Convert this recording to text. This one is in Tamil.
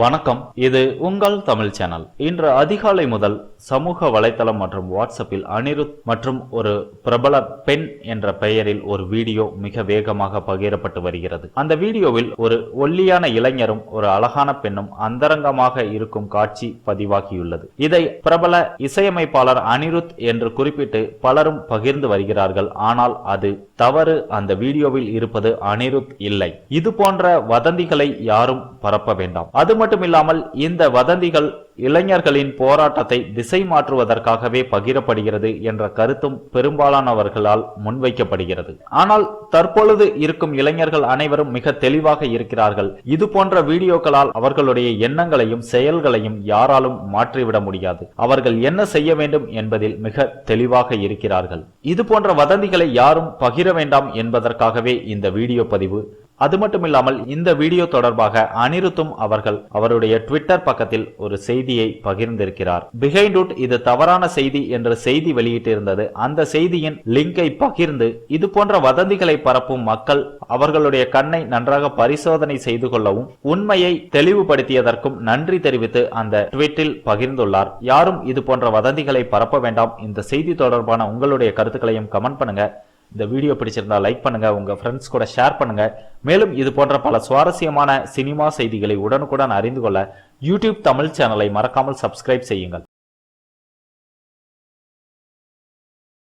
வணக்கம். இது உங்கள் தமிழ் சேனல். இன்று அதிகாலை முதல் சமூக வலைதளம் மற்றும் வாட்ஸ்அப்பில் அனிருத் மற்றும் ஒரு பிரபல பெண் என்ற பெயரில் ஒரு வீடியோ மிக வேகமாக பகிரப்பட்டு வருகிறது. அந்த வீடியோவில் ஒரு ஒல்லியான இளைஞரும் ஒரு அழகான பெண்ணும் அந்தரங்கமாக இருக்கும் காட்சி பதிவாகியுள்ளது. இதை பிரபல இசையமைப்பாளர் அனிருத் என்று குறிப்பிட்டு பலரும் பகிர்ந்து வருகிறார்கள். ஆனால் அது தவறு. அந்த வீடியோவில் இருப்பது அனிருத் இல்லை. இது போன்ற வதந்திகளை யாரும் பரப்ப வேண்டாம். அது மட்டுமில்லாமல் இந்த வதந்திகள் இளைஞர்களின் போராட்டத்தை திசை மாற்றுவதற்காகவே பகிரப்படுகிறது என்ற கருத்தும் பெரும்பாலானவர்களால் முன்வைக்கப்படுகிறது. ஆனால் தற்பொழுது இருக்கும் இளைஞர்கள் அனைவரும் மிக தெளிவாக இருக்கிறார்கள். இது போன்ற வீடியோக்களால் அவர்களுடைய எண்ணங்களையும் செயல்களையும் யாராலும் மாற்றிவிட முடியாது. அவர்கள் என்ன செய்ய வேண்டும் என்பதில் மிக தெளிவாக இருக்கிறார்கள். இது போன்ற வதந்திகளை யாரும் பகிர வேண்டாம் என்பதற்காகவே இந்த வீடியோ பதிவு அது மட்டுமில்லாமல் இந்த வீடியோ தொடர்பாக அனிருத்தும் அவர்கள் அவருடைய ட்விட்டர் பக்கத்தில் ஒரு செய்தியை பகிர்ந்திருக்கிறார். பிஹைண்ட் இது தவறான செய்தி என்ற செய்தி வெளியிட்டிருந்தது. அந்த செய்தியின் லிங்கை பகிர்ந்து இது போன்ற வதந்திகளை பரப்பும் மக்கள் அவர்களுடைய கண்ணை நன்றாக பரிசோதனை செய்து கொள்ளவும் உண்மையை தெளிவுபடுத்தியதற்கும் நன்றி தெரிவித்து அந்த ட்விட்டில் பகிர்ந்துள்ளார். யாரும் இது போன்ற வதந்திகளை பரப்ப வேண்டாம். இந்த செய்தி தொடர்பான உங்களுடைய கருத்துக்களையும் கமெண்ட் பண்ணுங்க. இந்த வீடியோ பிடிச்சிருந்தா லைக் பண்ணுங்க உங்க ஃப்ரெண்ட்ஸ் கூட ஷேர் பண்ணுங்க. மேலும் இது போன்ற பல சுவாரஸ்யமான சினிமா செய்திகளை உடனுக்குடன் அறிந்து கொள்ள யூடியூப் தமிழ் சேனலை மறக்காமல் சப்ஸ்கிரைப் செய்யுங்கள்.